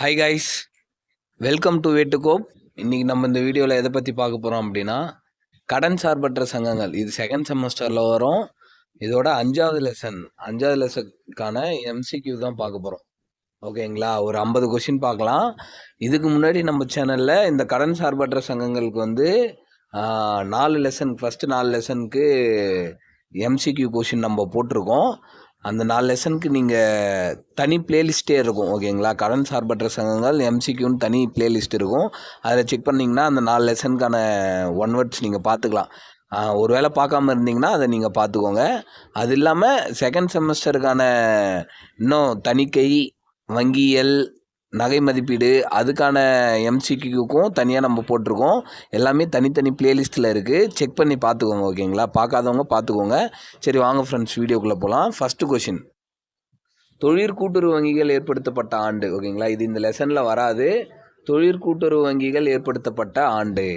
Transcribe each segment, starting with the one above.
Hi guys welcome to வேட்டுகோப் இன்றைக்கி நம்ம இந்த வீடியோவில் எதை பற்றி பார்க்க போகிறோம் அப்படின்னா கடன் சார்பற்ற சங்கங்கள். இது செகண்ட் செமஸ்டரில் வரும். இதோட அஞ்சாவது லெசன் அஞ்சாவது லெசனுக்கான எம்சிக்யூ தான் பார்க்க போகிறோம் ஓகேங்களா ஒரு ஐம்பது கொஷின் பார்க்கலாம். இதுக்கு முன்னாடி நம்ம சேனலில் இந்த கடன் சார்பற்ற சங்கங்களுக்கு வந்து நாலு லெசன் ஃபஸ்ட்டு நாலு லெசனுக்கு எம்சிக்யூ கொஷின் நம்ம போட்டிருக்கோம். அந்த நாலு லெசனுக்கு நீங்கள் தனி பிளேலிஸ்ட்டே இருக்கும் ஓகேங்களா கடன் சார்பற்ற சங்கங்கள் எம்சிக்யூன்னு தனி பிளேலிஸ்ட் இருக்கும். அதில் செக் பண்ணிங்கன்னா அந்த நாலு லெசனுக்கான ஒன் வேர்ட்ஸ் நீங்கள் பார்த்துக்கலாம் ஒரு வேளை பார்க்காம இருந்தீங்கன்னா அதை நீங்கள் பார்த்துக்கோங்க அது இல்லாமல் செகண்ட் செமஸ்டருக்கான இன்னும் தணிக்கை வங்கியல் நகை மதிப்பீடு அதுக்கான எம்சிக்யூக்கும் தனியாக நம்ம போட்டிருக்கோம். எல்லாமே தனித்தனி பிளேலிஸ்ட்டில் இருக்குது செக் பண்ணி பார்த்துக்கோங்க ஓகேங்களா? பார்க்காதவங்க பார்த்துக்கோங்க சரி வாங்க ஃப்ரெண்ட்ஸ் வீடியோக்குள்ளே போகலாம் ஃபஸ்ட்டு கொஷின் தொழிற்கூட்டுறவு வங்கிகள் ஏற்படுத்தப்பட்ட ஆண்டு ஓகேங்களா? இது இந்த லெசனில் வராது. தொழிற்கூட்டுறவு வங்கிகள் ஏற்படுத்தப்பட்ட ஆண்டு.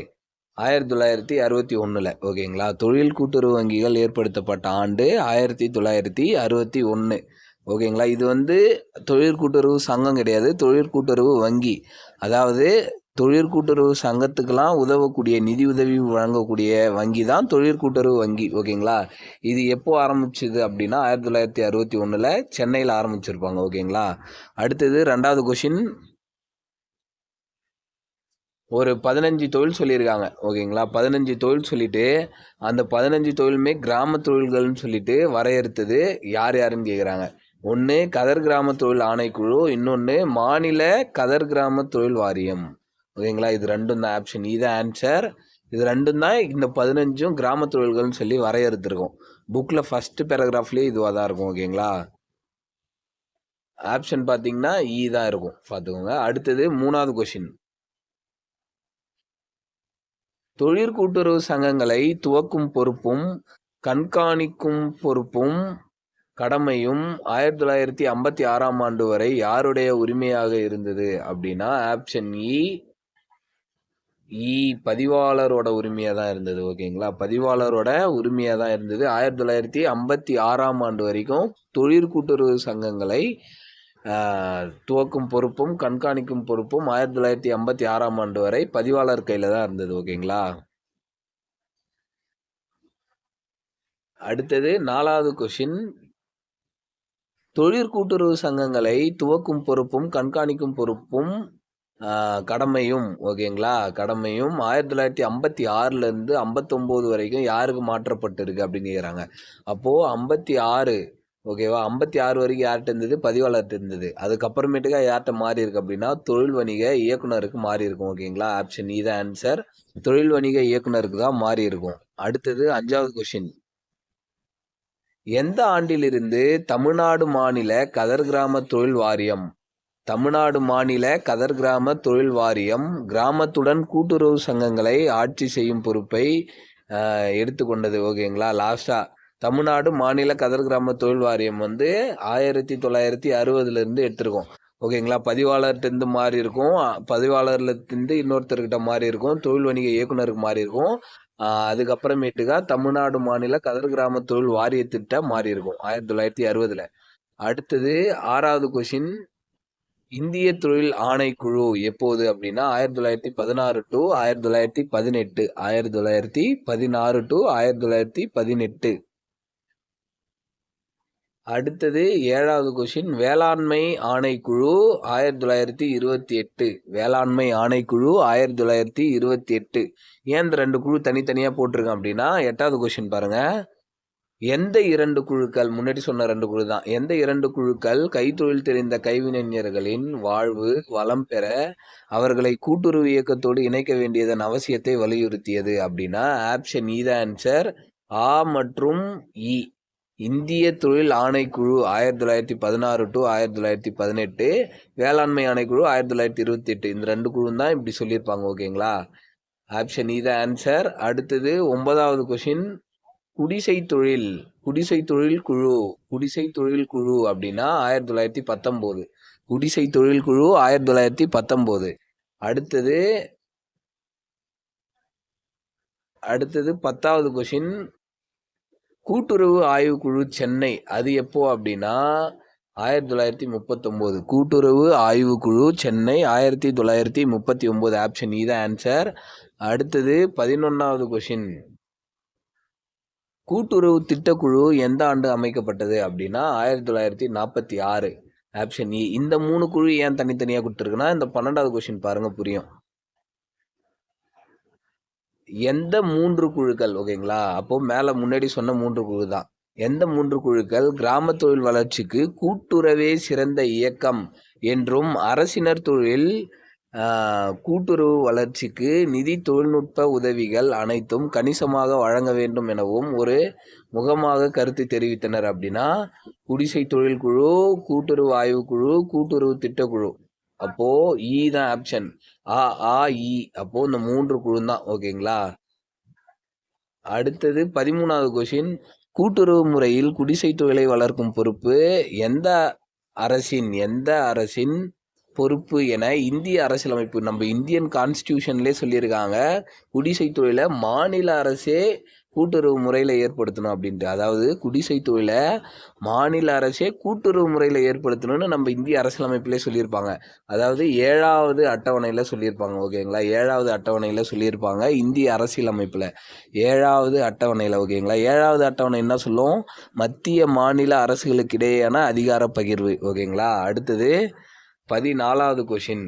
ஆயிரத்தி தொள்ளாயிரத்தி அறுபத்தி ஒன்றில் ஓகேங்களா? தொழில் கூட்டுறவு வங்கிகள் ஏற்படுத்தப்பட்ட ஆண்டு ஆயிரத்தி தொள்ளாயிரத்தி அறுபத்தி ஒன்று ஓகேங்களா? இது வந்து தொழிற்கூட்டுறவு சங்கம் கிடையாது. தொழிற்கூட்டுறவு வங்கி. அதாவது தொழிற்கூட்டுறவு சங்கத்துக்கெல்லாம் உதவக்கூடிய நிதி உதவி வழங்கக்கூடிய வங்கி தான் தொழிற்கூட்டுறவு வங்கி. ஓகேங்களா? இது எப்போ ஆரம்பிச்சது அப்படின்னா ஆயிரத்தி தொள்ளாயிரத்தி அறுபத்தி ஒன்றில் சென்னையில் ஆரம்பிச்சிருப்பாங்க. ஓகேங்களா? அடுத்தது ரெண்டாவது கொஷின் ஒரு பதினஞ்சு தொழில் சொல்லியிருக்காங்க. ஓகேங்களா? பதினஞ்சு தொழில் சொல்லிட்டு அந்த பதினஞ்சு தொழிலுமே கிராம தொழில்கள்னு சொல்லிட்டு வரையறுத்தது யார் யாருன்னு கேட்குறாங்க ஒன்று கதர் கிராம தொழில் ஆணைக்குழு இன்னொன்று மாநில கதர் கிராம தொழில் வாரியம். ஓகேங்களா? இது ரெண்டும் தான் ஆப்ஷன் இது ஆன்சர் இது ரெண்டும் தான் இந்த பதினஞ்சும் கிராம தொழில்கள்னு சொல்லி வரையறுத்துருக்கோம். புக்கில் ஃபஸ்ட்டு பேராகிராஃப்லேயே இதுவாக தான் இருக்கும் ஓகேங்களா? ஆப்ஷன் பார்த்தீங்கன்னா இ தான் இருக்கும். பார்த்துக்கோங்க. அடுத்தது மூணாவது கொஷின் தொழிற்கூட்டுறவு சங்கங்களை துவக்கும் பொறுப்பும் கண்காணிக்கும் பொறுப்பும் கடமையும் ஆயிரத்தி தொள்ளாயிரத்தி ஐம்பத்தி ஆறாம் ஆண்டு வரை யாருடைய உரிமையாக இருந்தது அப்படின்னா ஆப்ஷன் இ இ பதிவாளரோட உரிமையாக தான் இருந்தது ஓகேங்களா? பதிவாளரோட உரிமையாக தான் இருந்தது. ஆயிரத்தி தொள்ளாயிரத்தி ஐம்பத்தி ஆறாம் ஆண்டு வரைக்கும் தொழிற்கூட்டுறவு சங்கங்களை துவக்கும் பொறுப்பும் கண்காணிக்கும் பொறுப்பும் ஆயிரத்தி தொள்ளாயிரத்தி ஐம்பத்தி ஆறாம் ஆண்டு வரை பதிவாளர் கையில் தான் இருந்தது ஓகேங்களா? அடுத்தது நாலாவது கொஷின் தொழிற்கூட்டுறவு சங்கங்களை துவக்கும் பொறுப்பும் கண்காணிக்கும் பொறுப்பும் கடமையும் ஓகேங்களா? கடமையும் ஆயிரத்தி தொள்ளாயிரத்தி ஐம்பத்தி ஆறுலேருந்து ஐம்பத்தொம்போது வரைக்கும் யாருக்கு மாற்றப்பட்டிருக்கு அப்படின்னு கேட்குறாங்க அப்போது ஐம்பத்தி ஆறு ஓகேவா? ஐம்பத்தி ஆறு வரைக்கும் யார்கிட்ட இருந்தது? பதிவாளர்கிட்ட இருந்தது. அதுக்கப்புறமேட்டுக்கா யார்கிட்ட மாறி இருக்கு அப்படின்னா தொழில் வணிக இயக்குனருக்கு மாறி இருக்கும் ஓகேங்களா? ஆப்ஷன் இ தான் ஆன்சர் தொழில் வணிக இயக்குனருக்கு தான் மாறி இருக்கும் அடுத்தது அஞ்சாவது கொஷின் எந்த ஆண்டிலிருந்து தமிழ்நாடு மாநில கதர் கிராம தொழில் வாரியம் தமிழ்நாடு மாநில கதர் கிராம தொழில் வாரியம் கிராமத்துடன் கூட்டுறவு சங்கங்களை ஆட்சி செய்யும் பொறுப்பை எடுத்துக்கொண்டது ஓகேங்களா? லாஸ்ட்டாக தமிழ்நாடு மாநில கதர் கிராம தொழில் வாரியம் வந்து ஆயிரத்தி தொள்ளாயிரத்தி அறுபதுலேருந்து எடுத்திருக்கோம். ஓகேங்களா? பதிவாளர்கிட்டருந்து மாறி இருக்கும் பதிவாளர்லேருந்து இன்னொருத்தர்கிட்ட மாறி இருக்கும் தொழில் வணிக இயக்குனருக்கு மாறி இருக்கும் அதுக்கப்புறமேட்டுக்கா தமிழ்நாடு மாநில கதர் கிராம தொழில் வாரியத்திட்ட மாறி இருக்கும் ஆயிரத்தி தொள்ளாயிரத்தி அறுபதுல அடுத்தது ஆறாவது கொஷின் இந்திய தொழில் ஆணைக்குழு எப்போது அப்படின்னா ஆயிரத்தி தொள்ளாயிரத்தி பதினாறு டு ஆயிரத்தி தொள்ளாயிரத்தி பதினெட்டு ஆயிரத்தி தொள்ளாயிரத்தி பதினாறு டு ஆயிரத்தி தொள்ளாயிரத்தி பதினெட்டு. அடுத்தது ஏழாவது கொஷின் வேளாண்மை ஆணைக்குழு ஆயிரத்தி தொள்ளாயிரத்தி இருபத்தி எட்டு. வேளாண்மை ஆணைக்குழு ஆயிரத்தி தொள்ளாயிரத்தி இருபத்தி எட்டு. ஏன் இந்த ரெண்டு குழு தனித்தனியாக போட்டிருக்கேன் அப்படின்னா எட்டாவது கொஷின் பாருங்கள் எந்த இரண்டு குழுக்கள் முன்னாடி சொன்ன ரெண்டு குழு தான். எந்த இரண்டு குழுக்கள் கைத்தொழில் தெரிந்த கைவினைஞர்களின் வாழ்வு வளம் பெற அவர்களை கூட்டுறவு இயக்கத்தோடு இணைக்க வேண்டியதன் அவசியத்தை வலியுறுத்தியது அப்படின்னா ஆப்ஷன் இ த ஆன்சர் ஆ மற்றும் இ இந்திய தொழில் ஆணைக்குழு ஆயிரத்தி தொள்ளாயிரத்தி பதினாறு டு ஆயிரத்தி தொள்ளாயிரத்தி பதினெட்டு வேளாண்மை ஆணைக்குழு ஆயிரத்தி தொள்ளாயிரத்தி இருபத்தி எட்டு இந்த ரெண்டு குழு தான் இப்படி சொல்லியிருப்பாங்க ஓகேங்களா? Option E answer. அடுத்தது ஒன்பதாவது கொஷின் குடிசை தொழில் குடிசை தொழில் குழு குடிசை தொழில் குழு அப்படின்னா ஆயிரத்தி தொள்ளாயிரத்தி பத்தொம்போது. குடிசை தொழில் குழு ஆயிரத்தி தொள்ளாயிரத்தி பத்தொம்போது. அடுத்தது அடுத்தது பத்தாவது கொஷின் கூட்டுறவு ஆய்வுக்குழு சென்னை. அது எப்போ அப்படின்னா ஆயிரத்தி தொள்ளாயிரத்தி முப்பத்தொம்போது. கூட்டுறவு ஆய்வுக்குழு சென்னை ஆயிரத்தி தொள்ளாயிரத்தி முப்பத்தி ஒம்பது. ஆப்ஷன் இதான் e ஆன்சர் அடுத்தது பதினொன்றாவது கொஷின் கூட்டுறவு திட்டக்குழு எந்த ஆண்டு அமைக்கப்பட்டது அப்படின்னா ஆயிரத்தி தொள்ளாயிரத்தி நாற்பத்தி ஆறு. Option E e. இந்த மூணு குழு ஏன் தனித்தனியாக கொடுத்துருக்குன்னா இந்த பன்னெண்டாவது கொஷின் பாருங்கள் புரியும். எந்த மூன்று குழுக்கள் ஓகேங்களா? அப்போ மேலே முன்னாடி சொன்ன மூன்று குழு தான். எந்த மூன்று குழுக்கள்? கிராம தொழில் வளர்ச்சிக்கு கூட்டுறவே சிறந்த இயக்கம் என்றும் அரசினர் தொழில் கூட்டுறவு வளர்ச்சிக்கு நிதி தொழில்நுட்ப உதவிகள் அனைத்தும் கணிசமாக வழங்க வேண்டும் எனவும் ஒரு முகமாக கருத்து தெரிவித்தனர் அப்படின்னா குடிசை தொழில் குழு கூட்டுறவு ஆய்வுக்குழு கூட்டுறவு திட்டக்குழு அப்போ இ தான் ஆப்ஷன் ஆ ஆ இ அப்போ இந்த மூன்று குழு தான். ஓகேங்களா? அடுத்தது பதிமூணாவது கொஷின் கூட்டுறவு முறையில் குடிசை தொழிலை வளர்க்கும் பொறுப்பு எந்த அரசின் எந்த அரசின் பொறுப்பு என இந்திய அரசியலமைப்பு நம்ம இந்தியன் கான்ஸ்டியூஷன்லேயே சொல்லியிருக்காங்க. குடிசை தொழிலை மாநில அரசே கூட்டுறவு முறையில் ஏற்படுத்தணும் அப்படின்ட்டு. அதாவது குடிசை தொழிலை மாநில அரசே கூட்டுறவு முறையில் ஏற்படுத்தணும்னு நம்ம இந்திய அரசியலமைப்பிலே சொல்லியிருப்பாங்க. அதாவது ஏழாவது அட்டவணையில் சொல்லியிருப்பாங்க ஓகேங்களா? ஏழாவது அட்டவணையில் சொல்லியிருப்பாங்க இந்திய அரசியலமைப்பில். ஏழாவது அட்டவணையில் ஓகேங்களா? ஏழாவது அட்டவணை என்ன சொல்லும்? மத்திய மாநில அரசுகளுக்கு இடையேயான அதிகார பகிர்வு ஓகேங்களா? அடுத்தது பதினாலாவது கொஷின்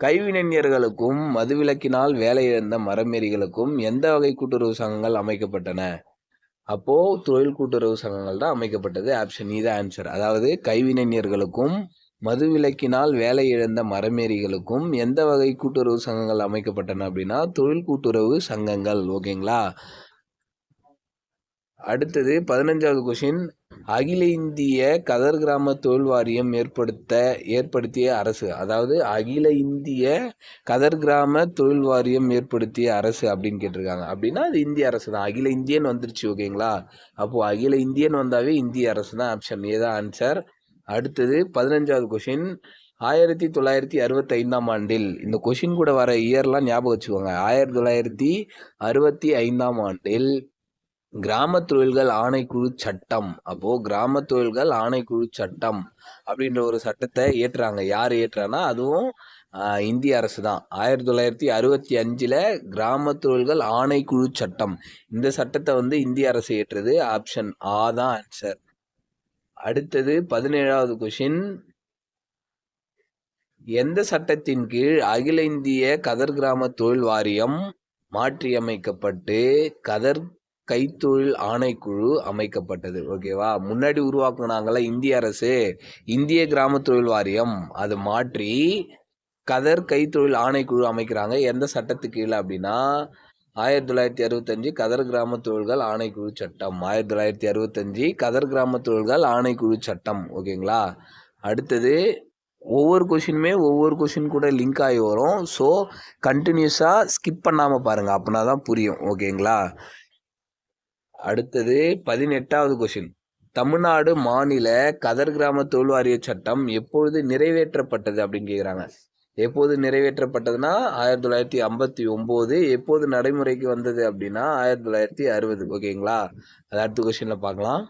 கைவினைஞர்களுக்கும் மதுவிலக்கினால் வேலையிழந்த மரமேரிகளுக்கும் எந்த வகை கூட்டுறவு சங்கங்கள் அமைக்கப்பட்டன? அப்போது தொழில் கூட்டுறவு சங்கங்கள் தான் அமைக்கப்பட்டது. ஆப்ஷன் இ e தான் ஆன்சர் அதாவது கைவினைஞர்களுக்கும் மதுவிலக்கினால் வேலை இழந்த மரமேரிகளுக்கும் எந்த வகை கூட்டுறவு சங்கங்கள் அமைக்கப்பட்டன அப்படின்னா தொழில் கூட்டுறவு சங்கங்கள். ஓகேங்களா அடுத்தது பதினஞ்சாவது கொஷின் அகில இந்திய கதர் கிராம தொழில் வாரியம் ஏற்படுத்த ஏற்படுத்திய அரசு. அதாவது அகில இந்திய கதர் கிராம தொழில் வாரியம் ஏற்படுத்திய அரசு அப்படின்னு கேட்டிருக்காங்க. அப்படின்னா அது இந்திய அரசு தான் அகில இந்தியன் வந்துருச்சு ஓகேங்களா? அப்போது அகில இந்தியன் வந்தாவே இந்திய அரசு தான் ஆப்ஷன் ஏதான் ஆன்சர் அடுத்தது பதினஞ்சாவது கொஷின் ஆயிரத்தி தொள்ளாயிரத்தி அறுபத்தைந்தாம் ஆண்டில் இந்த கொஷின் கூட வர இயர்லாம் ஞாபகம் வச்சுக்கோங்க. ஆயிரத்தி தொள்ளாயிரத்தி அறுபத்தி ஐந்தாம் ஆண்டில் கிராம தொழில்கள் ஆணைக்குழு சட்டம். அப்போ கிராம தொழில்கள் ஆணைக்குழு சட்டம் அப்படின்ற ஒரு சட்டத்தை ஏற்றுறாங்க யார் ஏற்றுறாங்கன்னா அதுவும் இந்திய அரசு தான். ஆயிரத்தி தொள்ளாயிரத்தி அறுபத்தி அஞ்சில் கிராம தொழில்கள் ஆணைக்குழு சட்டம். இந்த சட்டத்தை வந்து இந்திய அரசு ஏற்றது ஆப்ஷன் ஆ தான் ஆன்சர். அடுத்தது பதினேழாவது கொஷின் எந்த சட்டத்தின் கீழ் அகில இந்திய கதர் கிராம தொழில் வாரியம் மாற்றியமைக்கப்பட்டு கதர் கைத்தொழில் ஆணைக்குழு அமைக்கப்பட்டது. ஓகேவா முன்னாடி உருவாக்குனாங்கள இந்திய அரசு? இந்திய கிராம தொழில் வாரியம். அது மாற்றி கதர் கைத்தொழில் ஆணைக்குழு அமைக்கிறாங்க. எந்த சட்டத்துக்கு கீழே அப்படின்னா ஆயிரத்தி தொள்ளாயிரத்தி அறுபத்தஞ்சு கதர் கிராம தொழில்கள் ஆணைக்குழு சட்டம். ஆயிரத்தி தொள்ளாயிரத்தி அறுபத்தஞ்சு கதர் கிராம தொழில்கள் ஆணைக்குழு சட்டம். ஓகேங்களா அடுத்தது ஒவ்வொரு கொஷினுமே ஒவ்வொரு கொஷின் கூட லிங்க் ஆகி வரும். ஸோ கண்டினியூஸாக ஸ்கிப் பண்ணாமல் பாருங்கள் அப்படின்னா தான் புரியும். ஓகேங்களா அடுத்தது பதினெட்டாவது கொஷின் தமிழ்நாடு மாநில கதர் கிராம தொழில் வாரிய சட்டம் எப்பொழுது நிறைவேற்றப்பட்டது அப்படின்னு கேட்குறாங்க எப்போது நிறைவேற்றப்பட்டதுன்னா ஆயிரத்தி தொள்ளாயிரத்தி ஐம்பத்தி ஒம்பது. எப்போது நடைமுறைக்கு வந்தது அப்படின்னா ஆயிரத்தி தொள்ளாயிரத்தி அறுபது. ஓகேங்களா அது அடுத்த கொஷினில் பார்க்கலாம்.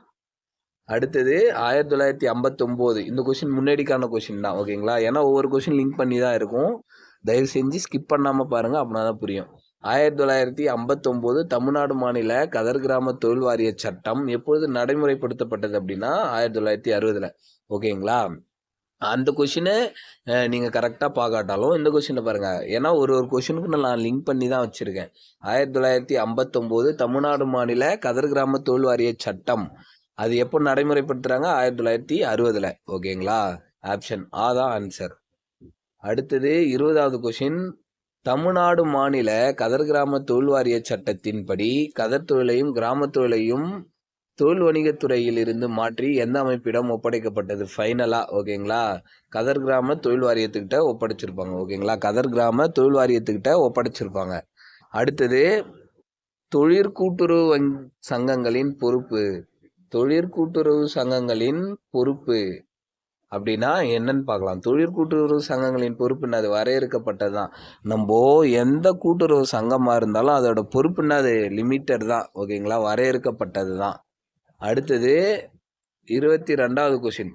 அடுத்தது ஆயிரத்தி தொள்ளாயிரத்தி ஐம்பத்தொம்போது. இந்த கொஷின் முன்னாடிக்கான கொஷின் தான். ஓகேங்களா ஏன்னா ஒவ்வொரு கொஷின் லிங்க் பண்ணி தான் இருக்கும். தயவு செஞ்சு ஸ்கிப் பண்ணாமல் பாருங்கள் அப்படின்னா தான் புரியும். ஆயிரத்தி தொள்ளாயிரத்தி ஐம்பத்தொம்போது தமிழ்நாடு மாநில கதர் கிராம தொழில் வாரிய சட்டம் எப்பொழுது நடைமுறைப்படுத்தப்பட்டது அப்படின்னா ஆயிரத்தி தொள்ளாயிரத்தி அறுபதில். ஓகேங்களா? அந்த கொஷினை நீங்கள் கரெக்டாக பார்க்காட்டாலும் இந்த கொஷினை பாருங்கள் ஏன்னா ஒரு ஒரு கொஷினுக்கு நான் லிங்க் பண்ணி தான் வச்சுருக்கேன். ஆயிரத்தி தொள்ளாயிரத்தி ஐம்பத்தொம்போது தமிழ்நாடு மாநில கதர் கிராம தொழில் வாரிய சட்டம் அது எப்போ நடைமுறைப்படுத்துகிறாங்க ஆயிரத்தி தொள்ளாயிரத்தி அறுபதில். ஓகேங்களா? ஆப்ஷன் ஆ தான் ஆன்சர் அடுத்தது இருபதாவது கொஷின் தமிழ்நாடு மாநில கதர் கிராம தொழில் வாரிய சட்டத்தின்படி கதர் தொழிலையும் கிராம தொழிலையும் தொழில் வணிகத்துறையில் இருந்து மாற்றி எந்த அமைப்பிடம் ஒப்படைக்கப்பட்டது? ஃபைனலாக ஓகேங்களா? கதர் கிராம தொழில் வாரியத்துக்கிட்ட ஒப்படைச்சிருப்பாங்க. ஓகேங்களா? கதர் கிராம தொழில் வாரியத்துக்கிட்ட ஒப்படைச்சிருப்பாங்க. அடுத்தது தொழிற்கூட்டுறவு வங் சங்கங்களின் பொறுப்பு. தொழிற்கூட்டுறவு சங்கங்களின் பொறுப்பு. அப்படின்னா என்னன்னு பார்க்கலாம். தொழில் கூட்டுறவு சங்கங்களின் பொறுப்பு அது வரையறுக்கப்பட்டது தான் நம்ம எந்த கூட்டுறவு சங்கமாக இருந்தாலும் அதோட பொறுப்புன்னா அது லிமிட்டட் தான். ஓகேங்களா? வரையறுக்கப்பட்டது தான் அடுத்தது இருபத்தி ரெண்டாவது கொஷின்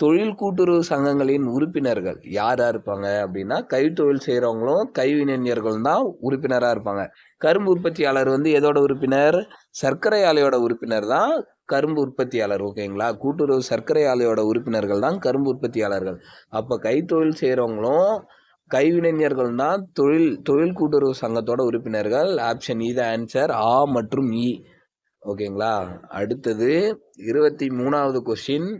தொழில் கூட்டுறவு சங்கங்களின் உறுப்பினர்கள் யாராக இருப்பாங்க அப்படின்னா கைத்தொழில் செய்கிறவங்களும் கைவினைஞர்களும் தான் உறுப்பினராக இருப்பாங்க. கரும்பு உற்பத்தியாளர் வந்து எதோட உறுப்பினர்? சர்க்கரை ஆலையோட உறுப்பினர் தான் கரும்பு உற்பத்தியாளர் ஓகேங்களா? கூட்டுறவு சர்க்கரை ஆலையோட உறுப்பினர்கள் தான் கரும்பு உற்பத்தியாளர்கள். அப்போ கைத்தொழில் செய்கிறவங்களும் கைவினைஞர்கள் தான் தொழில் தொழில் கூட்டுறவு சங்கத்தோட உறுப்பினர்கள். ஆப்ஷன் இ த ஆன்சர் ஆ மற்றும் இ ஓகேங்களா? அடுத்தது இருபத்தி மூணாவது கொஸ்டின்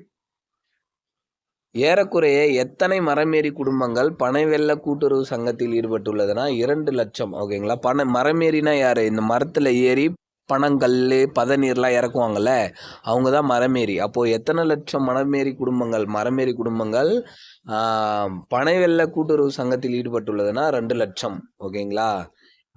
ஏறக்குறைய எத்தனை மரமேறி குடும்பங்கள் பனை வெள்ள கூட்டுறவு சங்கத்தில் ஈடுபட்டுள்ளதுன்னா இரண்டு லட்சம் ஓகேங்களா? பனை மரமேறினா யார்? இந்த மரத்தில் ஏறி பனங்கல் பதநீர்லாம் இறக்குவாங்கல்ல அவங்க தான் மரமேறி அப்போது எத்தனை லட்சம் மரமேறி குடும்பங்கள் மரமேறி குடும்பங்கள் பனை வெள்ள கூட்டுறவு சங்கத்தில் ஈடுபட்டுள்ளதுன்னா ரெண்டு லட்சம் ஓகேங்களா?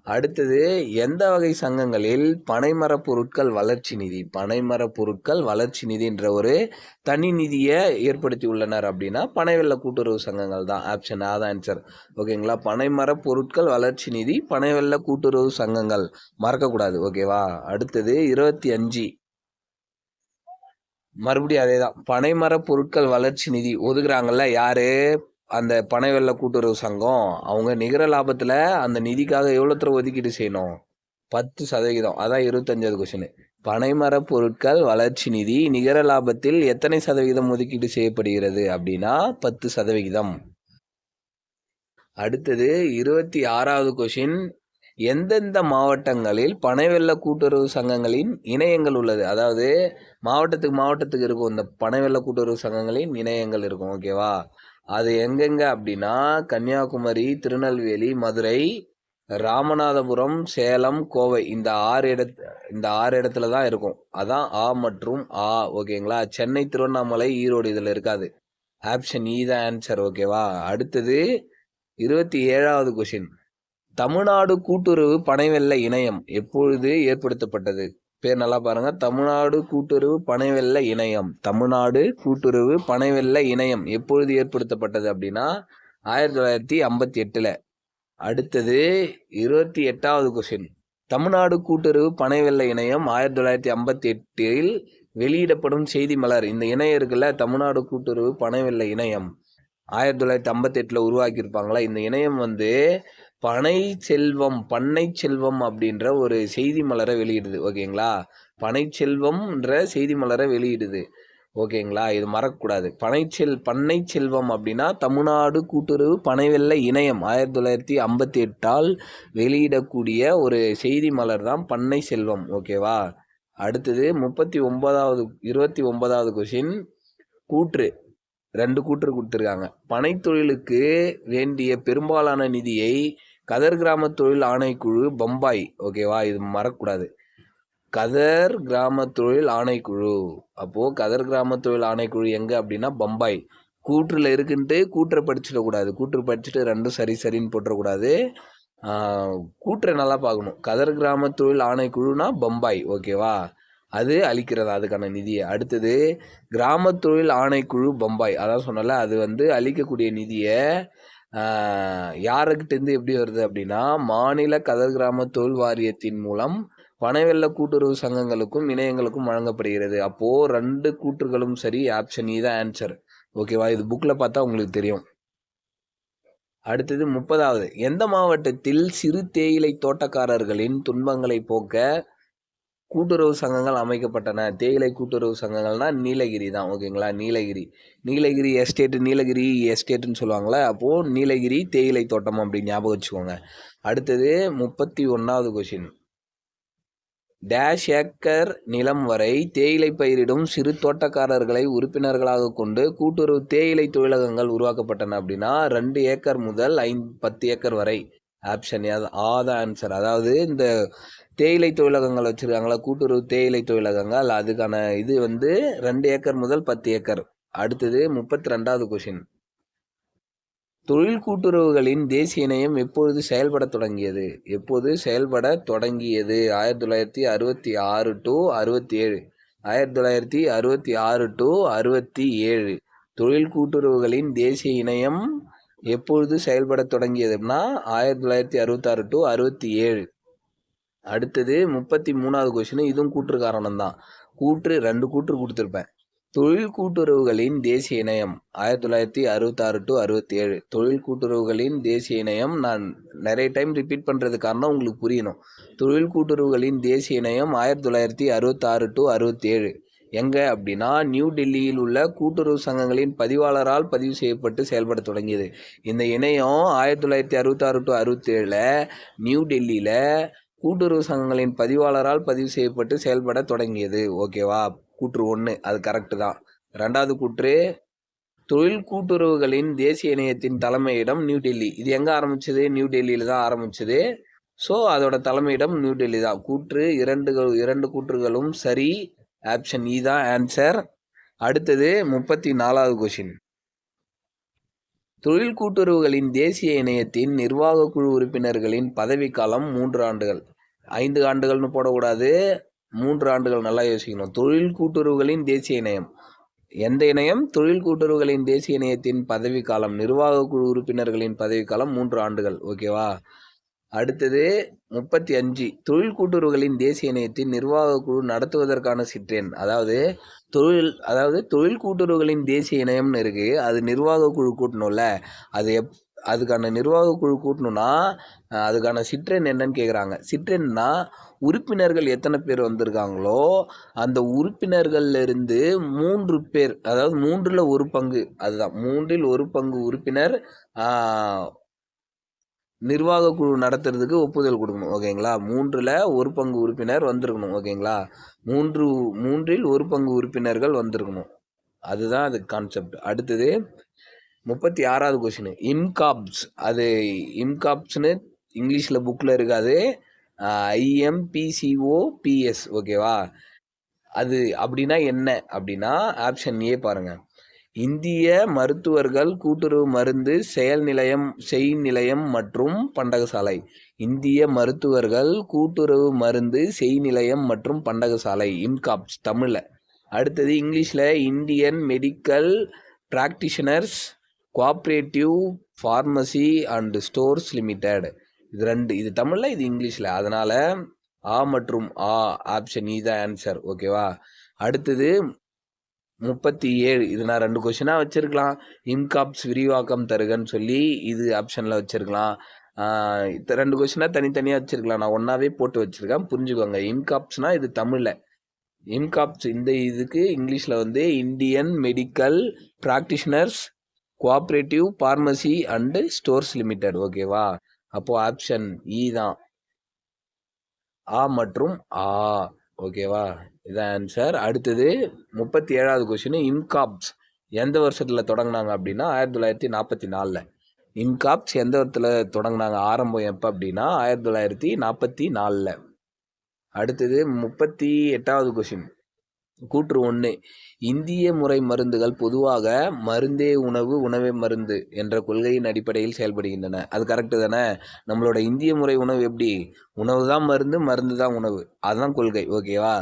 அடுத்தது எந்த வகை சங்கங்களில் பனைமரப் பொருட்கள் வளர்ச்சி நிதி பனைமரப் பொருட்கள் வளர்ச்சி நிதின்ற ஒரு தனி நிதியை ஏற்படுத்தி உள்ளனர் அப்படின்னா பனைவெல்ல கூட்டுறவு சங்கங்கள் தான். ஆப்ஷன் ஆ தான் ஆன்சர் ஓகேங்களா பனைமரப் பொருட்கள் வளர்ச்சி நிதி பனைவெல்ல கூட்டுறவு சங்கங்கள். மறக்கக்கூடாது. ஓகேவா அடுத்தது இருபத்தி அஞ்சு. மறுபடியும் அதே தான் பனைமரப் பொருட்கள் வளர்ச்சி நிதி ஒதுக்குறாங்கல்ல? யாரு? அந்த பனை வெள்ள கூட்டுறவு சங்கம் அவங்க நிகர லாபத்தில் அந்த நிதிக்காக எவ்வளோ தூரம் ஒதுக்கீடு செய்யணும்? பத்து சதவீதம். அதான் இருபத்தஞ்சாவது கொஷின் பனைமர பொருட்கள் வளர்ச்சி நிதி நிகர லாபத்தில் எத்தனை சதவீதம் ஒதுக்கீடு செய்யப்படுகிறது அப்படின்னா பத்து சதவிகிதம் அடுத்தது இருபத்தி ஆறாவது கொஷின் எந்தெந்த மாவட்டங்களில் பனைவெள்ள கூட்டுறவு சங்கங்களின் இணையங்கள் உள்ளது? அதாவது மாவட்டத்துக்கு மாவட்டத்துக்கு இருக்கும் இந்த பனைவெள்ள கூட்டுறவு சங்கங்களின் இணையங்கள் இருக்கும். ஓகேவா? அது எங்கெங்க அப்படின்னா கன்னியாகுமரி திருநெல்வேலி மதுரை ராமநாதபுரம் சேலம் கோவை. இந்த ஆறு இடத் இந்த ஆறு இடத்துல தான் இருக்கும். அதான் ஆ மற்றும் ஆ ஓகேங்களா? சென்னை திருவண்ணாமலை ஈரோடு இதில் இருக்காது. ஆப்ஷன் இ e தான் ஆன்சர் ஓகேவா? அடுத்தது இருபத்தி ஏழாவது கொஷின் தமிழ்நாடு கூட்டுறவு பனைவெல்ல இணையம் எப்பொழுது ஏற்படுத்தப்பட்டது? பேர் நல்லா பாருங்க. தமிழ்நாடு கூட்டுறவு பனைவெல்ல இணையம். தமிழ்நாடு கூட்டுறவு பனைவெல்ல இணையம் எப்பொழுது ஏற்படுத்தப்பட்டது அப்படின்னா ஆயிரத்தி தொள்ளாயிரத்தி ஐம்பத்தி எட்டில். அடுத்தது இருபத்தி எட்டாவது கொஸ்டின் தமிழ்நாடு கூட்டுறவு பனைவெல்ல இணையம் ஆயிரத்தி தொள்ளாயிரத்தி ஐம்பத்தி எட்டில் வெளியிடப்படும் செய்தி மலர். இந்த இணையம் இருக்குல்ல தமிழ்நாடு கூட்டுறவு பனைவெல்ல இணையம். ஆயிரத்தி தொள்ளாயிரத்தி ஐம்பத்தி எட்டில் உருவாக்கியிருப்பாங்களா? இந்த இணையம் வந்து பனை செல்வம் பண்ணை செல்வம் அப்படின்ற ஒரு செய்தி மலரை வெளியிடுது ஓகேங்களா? பனை செல்வம்ன்ற செய்தி மலரை வெளியிடுது ஓகேங்களா? இது மறக்கக்கூடாது. பனைச்செல் பண்ணை செல்வம் அப்படின்னா தமிழ்நாடு கூட்டுறவு பனைவெல்ல இணையம். ஆயிரத்தி தொள்ளாயிரத்தி ஐம்பத்தி எட்டால் வெளியிடக்கூடிய ஒரு செய்தி மலர் தான் பண்ணை செல்வம் ஓகேவா? அடுத்தது முப்பத்தி ஒன்பதாவது இருபத்தி ஒன்பதாவது கொஷின் கூற்று. ரெண்டு கூற்று கொடுத்துருக்காங்க. பனைத்தொழிலுக்கு வேண்டிய பெரும்பாலான நிதியை கதர் கிராம தொழில் ஆணைக்குழு பம்பாய். ஓகேவா? இது மறக்கக்கூடாது. கதர் கிராம தொழில் ஆணைக்குழு அப்போது கதர் கிராம தொழில் ஆணைக்குழு எங்கே அப்படின்னா பம்பாய். கூற்றில் இருக்குன்ட்டு கூற்றை படிச்சிடக்கூடாது. கூற்று படிச்சுட்டு ரெண்டும் சரி சரின்னு போட்டுறக்கூடாது. கூற்றை நல்லா பார்க்கணும். கதர் கிராம தொழில் ஆணைக்குழுனா பம்பாய். ஓகேவா? அது அழிக்கிறது? அதுக்கான நிதியை. அடுத்தது கிராம தொழில் ஆணைக்குழு பம்பாய். அதான் சொன்னல அது வந்து அழிக்கக்கூடிய நிதியை யாருக்கிட்டேருந்து எப்படி வருது அப்படின்னா மாநில கதர் கிராம தொழில் வாரியத்தின் மூலம் பனைவெள்ள கூட்டுறவு சங்கங்களுக்கும் இணையங்களுக்கும் வழங்கப்படுகிறது. அப்போது ரெண்டு கூற்றுகளும் சரி ஆப்ஷன் இ e தான் ஆன்சர் ஓகேவா இது புக்கில் பார்த்தா உங்களுக்கு தெரியும். அடுத்தது முப்பதாவது. எந்த மாவட்டத்தில் சிறு தேயிலை தோட்டக்காரர்களின் துன்பங்களை போக்க கூட்டுறவு சங்கங்கள் அமைக்கப்பட்டன. தேயிலை கூட்டுறவு சங்கங்கள்னா நீலகிரி தான். ஓகேங்களா? நீலகிரி. நீலகிரி எஸ்டேட்டு நீலகிரி எஸ்டேட்டுன்னு சொல்லுவாங்களே அப்போது நீலகிரி தேயிலை தோட்டம் அப்படின்னு ஞாபகம் வச்சுக்கோங்க. அடுத்தது முப்பத்தி ஒன்றாவது கொஷின் டேஷ் ஏக்கர் நிலம் வரை தேயிலை பயிரிடும் சிறு தோட்டக்காரர்களை உறுப்பினர்களாக கொண்டு கூட்டுறவு தேயிலை தொழிலகங்கள் உருவாக்கப்பட்டன அப்படின்னா ரெண்டு ஏக்கர் முதல் ஐந்து பத்து ஏக்கர் வரை. ஆப்ஷன் ஆத ஆன்சர் அதாவது இந்த தேயிலை தொழிலகங்கள் வச்சுருக்காங்களா கூட்டுறவு தேயிலை தொழிலகங்கள் அதுக்கான இது வந்து ரெண்டு ஏக்கர் முதல் பத்து ஏக்கர். அடுத்தது முப்பத்தி ரெண்டாவது கொஷின் தொழில் கூட்டுறவுகளின் தேசிய இணையம் எப்பொழுது செயல்பட தொடங்கியது? எப்போது செயல்பட தொடங்கியது? ஆயிரத்தி தொள்ளாயிரத்தி அறுபத்தி ஆறு டு அறுபத்தி ஏழு. ஆயிரத்தி தொள்ளாயிரத்தி அறுபத்தி ஆறு டு அறுபத்தி ஏழு. தொழில் கூட்டுறவுகளின் தேசிய இணையம் எப்பொழுது செயல்பட தொடங்கியதுன்னா ஆயிரத்தி தொள்ளாயிரத்தி அறுபத்தாறு டு அறுபத்தி ஏழு. அடுத்தது முப்பத்தி மூணாவது கொஷின் இதுவும் கூற்று காரணம் தான். கூற்று ரெண்டு கூற்று கொடுத்துருப்பேன். தொழில் கூட்டுறவுகளின் தேசிய இணையம் ஆயிரத்தி தொள்ளாயிரத்தி அறுபத்தாறு டு அறுபத்தி ஏழு. தொழில் கூட்டுறவுகளின் தேசிய இணையம் நான் நிறைய டைம் ரிப்பீட் பண்ணுறது காரணம் உங்களுக்கு புரியணும். தொழில் கூட்டுறவுகளின் தேசிய இணையம் ஆயிரத்தி தொள்ளாயிரத்தி அறுபத்தாறு டு அறுபத்தி ஏழு. எங்கே அப்படின்னா நியூ டெல்லியில் உள்ள கூட்டுறவு சங்கங்களின் பதிவாளரால் பதிவு செய்யப்பட்டு செயல்பட தொடங்கியது. இந்த இணையம் ஆயிரத்தி தொள்ளாயிரத்தி அறுபத்தாறு டு அறுபத்தேழில் நியூ டெல்லியில் கூட்டுறவு சங்கங்களின் பதிவாளரால் பதிவு செய்யப்பட்டு செயல்பட தொடங்கியது. ஓகேவா? கூற்று ஒன்று அது கரெக்டு தான். ரெண்டாவது கூற்று தொழில் கூட்டுறவுகளின் தேசிய இணையத்தின் தலைமையிடம் நியூ டெல்லி. இது எங்கே ஆரம்பிச்சது? நியூ டெல்லியில் தான் ஆரம்பிச்சது. ஸோ அதோட தலைமையிடம் நியூ டெல்லி தான். கூற்று இரண்டு இரண்டு கூற்றுகளும் சரி ஆப்ஷன் இ e தான் ஆன்சர் அடுத்தது முப்பத்தி நாலாவது கொஷின் தொழில் கூட்டுறவுகளின் தேசிய இணையத்தின் நிர்வாக குழு உறுப்பினர்களின் பதவிக்காலம் மூன்று ஆண்டுகள். ஐந்து ஆண்டுகள்னு போடக்கூடாது. மூன்று ஆண்டுகள் நல்லா யோசிக்கணும். தொழில் கூட்டுறவுகளின் தேசிய இணையம். எந்த இணையம்? தொழில் கூட்டுறவுகளின் தேசிய இணையத்தின் பதவிக்காலம் நிர்வாக குழு உறுப்பினர்களின் பதவிக்காலம் மூன்று ஆண்டுகள். ஓகேவா அடுத்தது முப்பத்தி அஞ்சு. தொழில் கூட்டுறவுகளின் தேசிய இணையத்தின் நிர்வாக குழு நடத்துவதற்கான சிற்றேன். அதாவது தொழில் அதாவது தொழில் கூட்டுறவுகளின் தேசிய இணையம்னு இருக்குது அது நிர்வாக குழு கூட்டணும்ல. அது எப் அதுக்கான நிர்வாக குழு கூட்டணும்னா அதுக்கான சிற்றெண் என்னன்னு கேட்குறாங்க சிற்றென்னா உறுப்பினர்கள் எத்தனை பேர் வந்திருக்காங்களோ அந்த உறுப்பினர்கள்லேருந்து மூன்று பேர் அதாவது மூன்றில் ஒரு பங்கு அதுதான். மூன்றில் ஒரு பங்கு உறுப்பினர் நிர்வாக குழு நடத்துறதுக்கு ஒப்புதல் கொடுக்கணும் ஓகேங்களா? மூன்றில் ஒரு பங்கு உறுப்பினர் வந்திருக்கணும் ஓகேங்களா? மூன்று மூன்றில் ஒரு பங்கு உறுப்பினர்கள் வந்திருக்கணும். அதுதான் அது கான்செப்ட் அடுத்தது முப்பத்தி ஆறாவது கொஷின் இம்காப்ஸ் அது இம்காப்ஸ்னு இங்கிலீஷில் புக்கில் இருக்காது. ஐஎம்பிசிஓ பிஎஸ் ஓகேவா? அது அப்படின்னா என்ன? அப்படின்னா ஆப்ஷன் ஏ பாருங்கள் இந்திய மருத்துவர்கள் கூட்டுறவு மருந்து செயல் நிலையம் செய் நிலையம் மற்றும் பண்டகசாலை. இந்திய மருத்துவர்கள் கூட்டுறவு மருந்து செய் நிலையம் மற்றும் பண்டகசாலை. இம்காப்ஸ் தமிழில் அடுத்தது இங்கிலீஷில் Indian medical practitioners cooperative pharmacy and stores limited. இது ரெண்டு இது தமிழில் இது இங்கிலீஷில். அதனால் ஆ மற்றும் ஆ ஆப்ஷன் இ தான் ஆன்சர். ஓகேவா? அடுத்தது முப்பத்தி ஏழு. இது நான் ரெண்டு கொஷினாக வச்சுருக்கலாம். இன்காப்ஸ் விரிவாக்கம் தருகன்னு சொல்லி இது ஆப்ஷனில் வச்சுருக்கலாம். ரெண்டு கொஷினாக தனித்தனியாக வச்சுருக்கலாம். நான் ஒன்றாவே போட்டு வச்சுருக்கேன். புரிஞ்சுக்கோங்க. இன்காப்ஸ்னால் இது தமிழில். இன்காப்ஸ் இந்த இதுக்கு இங்கிலீஷில் வந்து Indian medical practitioners cooperative pharmacy and stores limited ஓகேவா அப்போது ஆப்ஷன் இ தான். ஆ மற்றும் ஆ ஓகேவா? இதான் ஆன்சர் அடுத்தது முப்பத்தி ஏழாவது கொஷின் இன்காப்ஸ் எந்த வருஷத்தில் தொடங்கினாங்க அப்படின்னா ஆயிரத்தி தொள்ளாயிரத்தி நாற்பத்தி நாலில். இன்காப்ஸ் எந்த வருஷத்தில் தொடங்கினாங்க? ஆரம்பம் எப்போ அப்படின்னா ஆயிரத்தி தொள்ளாயிரத்தி நாற்பத்தி நாலில். அடுத்தது முப்பத்தி எட்டாவது கொஷின் கூற்று ஒன்று இந்திய முறை மருந்துகள் பொதுவாக மருந்தே உணவு உணவே மருந்து என்ற கொள்கையின் அடிப்படையில் செயல்படுகின்றன. அது கரெக்டு தானே? நம்மளோட இந்திய முறை உணவு எப்படி? உணவு தான் மருந்து மருந்து தான் உணவு. அதுதான் கொள்கை. ஓகேவா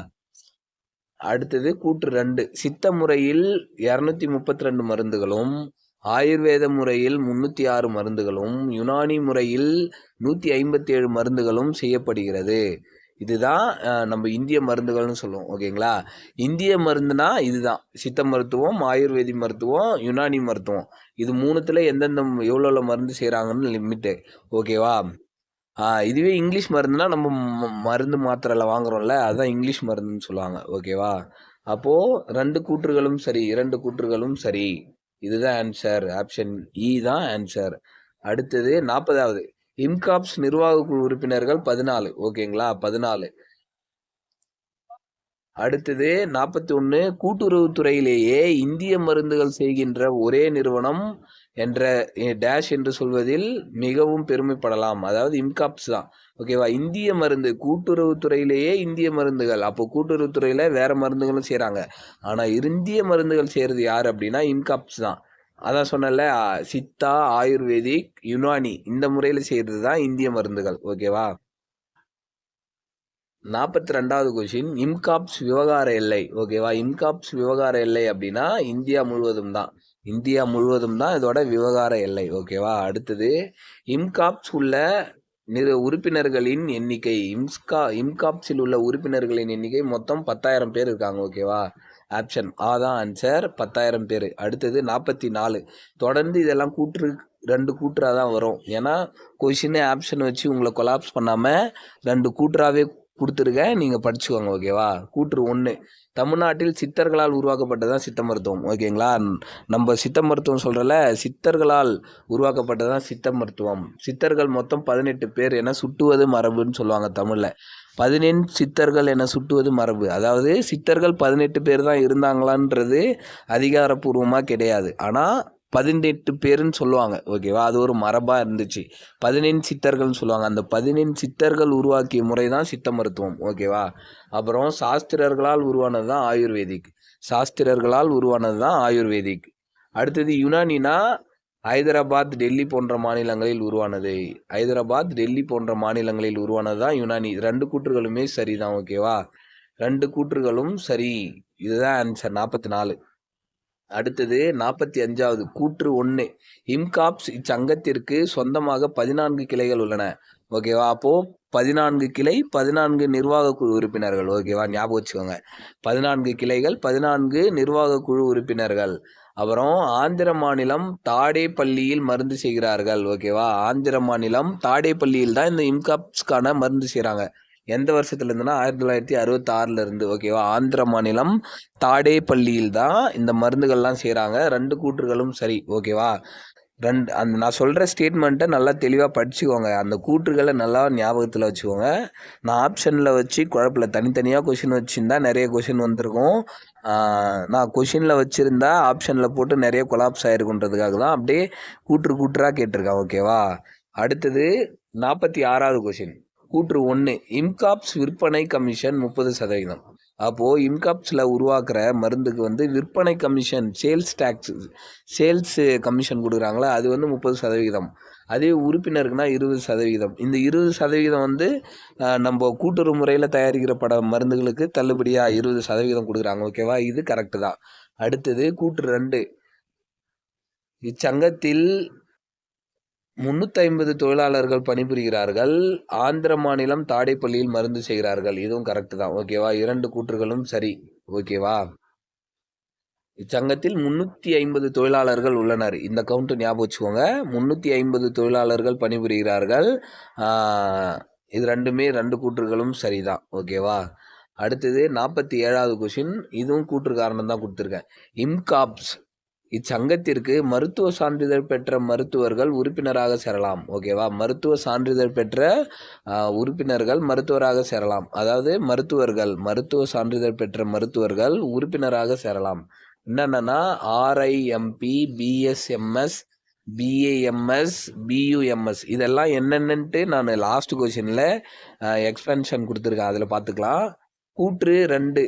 அடுத்தது கூற்று ரெண்டு. சித்த முறையில் இரநூத்தி முப்பத்தி ரெண்டு மருந்துகளும் ஆயுர்வேத முறையில் முன்னூற்றி ஆறு மருந்துகளும் யுனானி முறையில் நூற்றி ஐம்பத்தி ஏழு மருந்துகளும் செய்யப்படுகிறது. இதுதான் நம்ம இந்திய மருந்துகள்னு சொல்லுவோம் ஓகேங்களா? இந்திய மருந்துனா இதுதான். சித்த மருத்துவம் ஆயுர்வேதி மருத்துவம் யுனானி மருத்துவம். இது மூணுத்தில் எந்தெந்த எவ்வளோ மருந்து செய்கிறாங்கன்னு லிமிட்டு ஓகேவா? இதுவே இங்கிலீஷ் மருந்துனா நம்ம மருந்து மாத்திரையில் வாங்குறோம்ல அதுதான் இங்கிலீஷ் மருந்துன்னு சொல்லுவாங்க ஓகேவா? அப்போது ரெண்டு கூற்றுகளும் சரி இரண்டு கூற்றுகளும் சரி. இதுதான் ஆன்சர் ஆப்ஷன் இ தான் ஆன்சர் அடுத்தது நாற்பதாவது. இன்காப்ஸ் நிர்வாக குழு உறுப்பினர்கள் பதினாலு. ஓகேங்களா? பதினாலு. அடுத்தது நாற்பத்தி ஒன்று கூட்டுறவுத்துறையிலேயே இந்திய மருந்துகள் செய்கின்ற ஒரே நிறுவனம் என்ற டேஷ் என்று சொல்வதில் மிகவும் பெருமைப்படலாம். அதாவது இம்காப்ஸ் தான். ஓகேவா? இந்திய மருந்து கூட்டுறவுத்துறையிலேயே இந்திய மருந்துகள். அப்போ கூட்டுறவுத்துறையில் வேறு மருந்துகளும் செய்கிறாங்க ஆனால் இந்திய மருந்துகள் செய்கிறது யார் அப்படின்னா இம்காப்ஸ் தான். அதான் சொன்னல சித்தா ஆயுர்வேதிக் யுனானி இந்த முறையில் செய்கிறது தான் இந்திய மருந்துகள். ஓகேவா? நாற்பத்தி ரெண்டாவது கொஷின் இம்காப்ஸ் விவகார எல்லை. ஓகேவா? இம்காப்ஸ் விவகார எல்லை அப்படின்னா இந்தியா முழுவதும் தான். இந்தியா முழுவதும் தான் இதோட விவகார எல்லை. ஓகேவா? அடுத்தது இம்காப்ஸ் உள்ள நிறு உறுப்பினர்களின் எண்ணிக்கை. இம்ஸ்கா இம்காப்ஸில் உள்ள உறுப்பினர்களின் எண்ணிக்கை மொத்தம் பத்தாயிரம் பேர் இருக்காங்க ஓகேவா ஆப்ஷன் ஆ தான் ஆன்சர் பத்தாயிரம் பேர். அடுத்தது நாற்பத்தி நாலு தொடர்ந்து இதெல்லாம் கூற்று ரெண்டு கூற்றாக தான் வரும். ஏன்னா கொஷினே ஆப்ஷன் வச்சு உங்களை கொலாப்ஸ் பண்ணாமல் ரெண்டு கூற்றாவே கொடுத்துருக்கேன் நீங்கள் படிச்சுக்கோங்க ஓகேவா? கூற்று ஒன்று தமிழ்நாட்டில் சித்தர்களால் உருவாக்கப்பட்டதான் சித்த மருத்துவம் ஓகேங்களா? நம்ம சித்த மருத்துவம் சொல்கிறல சித்தர்களால் உருவாக்கப்பட்டதான் சித்த மருத்துவம். சித்தர்கள் மொத்தம் பதினெட்டு பேர் என சுட்டுவது மரபுன்னு சொல்லுவாங்க தமிழில். பதினெண் சித்தர்கள் என சுட்டுவது மரபு. அதாவது சித்தர்கள் பதினெட்டு பேர் தான் இருந்தாங்களான்றது அதிகாரப்பூர்வமாக கிடையாது. ஆனால் பதினெட்டு பேருன்னு சொல்லுவாங்க. ஓகேவா? அது ஒரு மரபாக இருந்துச்சு. பதினெண் சித்தர்கள்னு சொல்லுவாங்க. அந்த பதினெண் சித்தர்கள் உருவாக்கிய முறை தான் சித்த மருத்துவம். ஓகேவா? அப்புறம் சாஸ்திரர்களால் உருவானது தான் ஆயுர்வேதிக். சாஸ்திரர்களால் உருவானது தான் ஆயுர்வேதிக். அடுத்தது யுனானினா ஹைதராபாத் டெல்லி போன்ற மாநிலங்களில் உருவானது. ஹைதராபாத் டெல்லி போன்ற மாநிலங்களில் உருவானது தான் யுனானி. ரெண்டு கூற்றுகளுமே சரி தான் ஓகேவா? ரெண்டு கூற்றுகளும் சரி. இதுதான் ஆன்சர் நாற்பத்தி நாலு. அடுத்தது நாற்பத்தி அஞ்சாவது கூற்று ஒன்று இம்காப்ஸ் இச்சங்கத்திற்கு சொந்தமாக பதினான்கு கிளைகள் உள்ளன. ஓகேவா? அப்போது பதினான்கு கிளை பதினான்கு நிர்வாக குழு உறுப்பினர்கள். ஓகேவா? ஞாபகம் வச்சுக்கோங்க. பதினான்கு கிளைகள் பதினான்கு நிர்வாக குழு உறுப்பினர்கள். அப்புறம் ஆந்திர மாநிலம் தாடேப்பள்ளியில் மருந்து செய்கிறார்கள். ஓகேவா? ஆந்திர மாநிலம் தாடேப்பள்ளியில் தான் இந்த இம்காப்ஸ்க்கான மருந்து செய்கிறாங்க எந்த வருஷத்துலேருந்துனா ஆயிரத்தி தொள்ளாயிரத்தி அறுபத்தாறுலருந்து ஓகேவா ஆந்திர மாநிலம் தாடேப்பள்ளியில் தான் இந்த மருந்துகள்லாம் செய்கிறாங்க ரெண்டு கூற்றுகளும் சரி ஓகேவா ரெண்டு அந்த நான் சொல்கிற ஸ்டேட்மெண்ட்டை நல்லா தெளிவாக படிச்சுக்கோங்க. அந்த கூற்றுகளை நல்லா ஞாபகத்தில் வச்சுக்கோங்க. நான் ஆப்ஷனில் வச்சு குழப்பில் தனித்தனியாக கொஷின் வச்சுருந்தா நிறைய கொஷின் வந்திருக்கும். நான் கொஷினில் வச்சுருந்தா ஆப்ஷனில் போட்டு நிறைய கொலாப்ஸ் ஆகிருக்குன்றதுக்காக தான் அப்படியே கூற்று கூற்றாக கேட்டிருக்கேன் ஓகேவா அடுத்தது நாற்பத்தி ஆறாவது கொஷின் கூற்று ஒன்று இம்காப்ஸ் விற்பனை கமிஷன் முப்பது சதவீதம். அப்போது இன்காப்ஸில் உருவாக்குற மருந்துக்கு வந்து விற்பனை commission sales tax sales commission கொடுக்குறாங்களா அது வந்து முப்பது சதவீதம். அதே உறுப்பினருக்குனா இருபது சதவீதம். இந்த இருபது சதவீதம் வந்து நம்ம கூட்டுறவு முறையில் தயாரிக்கிற பட மருந்துகளுக்கு தள்ளுபடியாக இருபது சதவீதம் கொடுக்குறாங்க ஓகேவா? இது கரெக்டு தான். அடுத்தது கூட்டு ரெண்டு. இச்சங்கத்தில் முன்னூற்றி ஐம்பது தொழிலாளர்கள் பணிபுரிகிறார்கள். ஆந்திர மாநிலம் தாடைப்பள்ளியில் மருந்து செய்கிறார்கள். இதுவும் கரெக்டு தான். ஓகேவா இரண்டு கூற்றுகளும் சரி. ஓகேவா இச்சங்கத்தில் முன்னூற்றி ஐம்பது தொழிலாளர்கள் உள்ளனர். இந்த கவுண்ட்டு ஞாபகம் வச்சுக்கோங்க. முந்நூற்றி ஐம்பது தொழிலாளர்கள் பணிபுரிகிறார்கள். இது ரெண்டுமே ரெண்டு கூற்றுகளும் சரிதான் ஓகேவா அடுத்தது நாற்பத்தி ஏழாவது கொஷின் இதுவும் கூற்று காரணம் தான் கொடுத்துருக்கேன். இம்காப்ஸ் இச்சங்கத்திற்கு மருத்துவ சான்றிதழ் பெற்ற மருத்துவர்கள் உறுப்பினராக சேரலாம். ஓகேவா மருத்துவ சான்றிதழ் பெற்ற உறுப்பினர்கள் மருத்துவராக சேரலாம். அதாவது மருத்துவர்கள் மருத்துவ சான்றிதழ் பெற்ற மருத்துவர்கள் உறுப்பினராக சேரலாம். என்னென்னா ஆர்ஐஎம்பி பிஎஸ்எம்எஸ் பிஏஎம்எஸ் பியூஎம்எஸ் இதெல்லாம் என்னென்னன்ட்டு நான் லாஸ்ட் கொஷினில் எக்ஸ்பென்ஷன் கொடுத்துருக்கேன். அதில் பார்த்துக்கலாம் கூற்று ரெண்டு.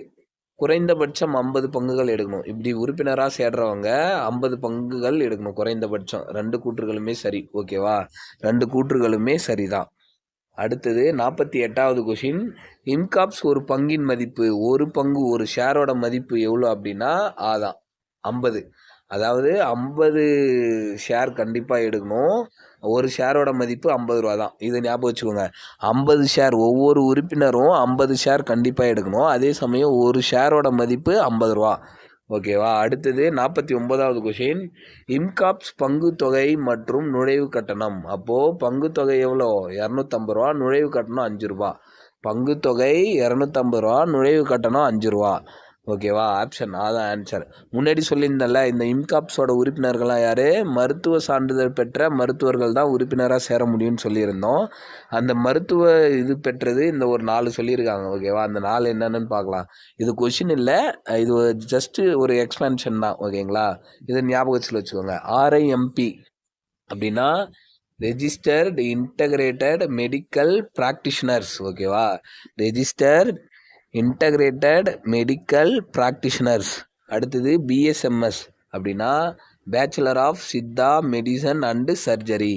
குறைந்தபட்சம் ஐம்பது பங்குகள் எடுக்கணும். இப்படி உறுப்பினராக சேர்றவங்க ஐம்பது பங்குகள் எடுக்கணும். குறைந்தபட்சம் ரெண்டு கூற்றுகளுமே சரி. ஓகேவா ரெண்டு கூற்றுகளுமே சரிதான். அடுத்தது நாற்பத்தி எட்டாவது கொஷின் இன்காப்ஸ் ஒரு பங்கின் மதிப்பு ஒரு பங்கு ஒரு ஷேரோட மதிப்பு எவ்வளோ அப்படின்னா அதான் ஐம்பது. அதாவது ஐம்பது ஷேர் கண்டிப்பாக எடுக்கணும். ஒரு ஷேரோட மதிப்பு ஐம்பது ரூபா தான். இதை ஞாபகம் வச்சுக்கோங்க. ஐம்பது ஷேர் ஒவ்வொரு உறுப்பினரும் ஐம்பது ஷேர் கண்டிப்பாக எடுக்கணும். அதே சமயம் ஒரு ஷேரோட மதிப்பு ஐம்பது ரூபா. ஓகேவா அடுத்தது நாற்பத்தி ஒன்பதாவது கொஷின் இன்காப்ஸ் பங்கு தொகை மற்றும் நுழைவு கட்டணம். அப்போது பங்கு தொகை எவ்வளோ? இரநூத்தம்பது ரூபா நுழைவு கட்டணம் அஞ்சு ரூபா. பங்கு தொகை இரநூத்தம்பது ரூபா நுழைவு கட்டணம் அஞ்சு ரூபா. ஓகேவா? ஆப்ஷன் அதான் ஆன்சர் முன்னாடி சொல்லியிருந்தல இந்த இன்காப்ஸோட உறுப்பினர்கள்லாம் யார்? மருத்துவ சான்றிதழ் பெற்ற மருத்துவர்கள் தான் உறுப்பினராக சேர முடியும்னு சொல்லியிருந்தோம். அந்த மருத்துவ இது பெற்றது இந்த ஒரு நாலு சொல்லியிருக்காங்க ஓகேவா? அந்த நாலு என்னென்னு பார்க்கலாம். இது கொஷின் இல்லை இது ஜஸ்ட்டு ஒரு எக்ஸ்பென்ஷன் தான் ஓகேங்களா? இதை ஞாபகத்தில் வச்சுக்கோங்க. ஆர்ஐஎம்பி அப்படின்னா ரெஜிஸ்டர்டு இன்டகிரேட்டட் மெடிக்கல் ப்ராக்டிஷனர்ஸ் ஓகேவா? ரெஜிஸ்டர்ட் இன்டகிரேட்டட் மெடிக்கல் ப்ராக்டிஷனர்ஸ் அடுத்தது பிஎஸ்எம்எஸ் அப்படின்னா bachelor of Siddha medicine and surgery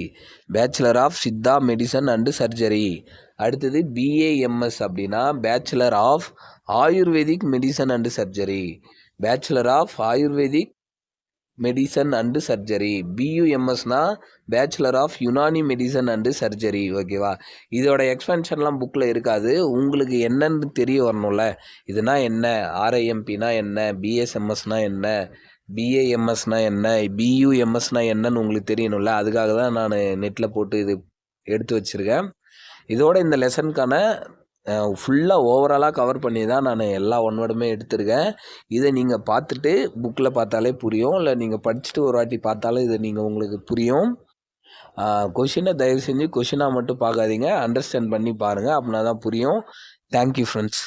bachelor of Siddha medicine and surgery அடுத்தது பிஏஎம்எஸ் அப்படின்னா bachelor of ayurvedic medicine and surgery bachelor of ayurvedic medicine and surgery பியூஎம்எஸ்னா bachelor of Unani medicine and surgery ஓகேவா இதோட எக்ஸ்பென்ஷன்லாம் புக்கில் இருக்காது. உங்களுக்கு என்னன்னு தெரிய வரணும்ல. இதுனா என்ன? ஆர்ஐஎம்பினா என்ன? பிஎஸ்எம்எஸ்னா என்ன? பிஏஎம்எஸ்னா என்ன? பியூஎம்எஸ்னா என்னன்னு உங்களுக்கு தெரியணும்ல. அதுக்காக தான் நான் நெட்டில் போட்டு இது எடுத்து வச்சுருக்கேன். இதோட இந்த லெசனுக்கான ஃபுல்லாக ஓவராலாக கவர் பண்ணி தான் நான் எல்லா ஒன் வேர்டுமே எடுத்திருக்கேன். இதை நீங்கள் பார்த்துட்டு புக்கில் பார்த்தாலே புரியும். இல்லை நீங்கள் படிச்சுட்டு ஒரு வாட்டி பார்த்தாலும் இது நீங்கள் உங்களுக்கு புரியும். கொஷினை தயவு செஞ்சு கொஷினாக மட்டும் பார்க்காதீங்க. அண்டர்ஸ்டாண்ட் பண்ணி பாருங்கள் அப்படின்னா தான் புரியும். Thank you friends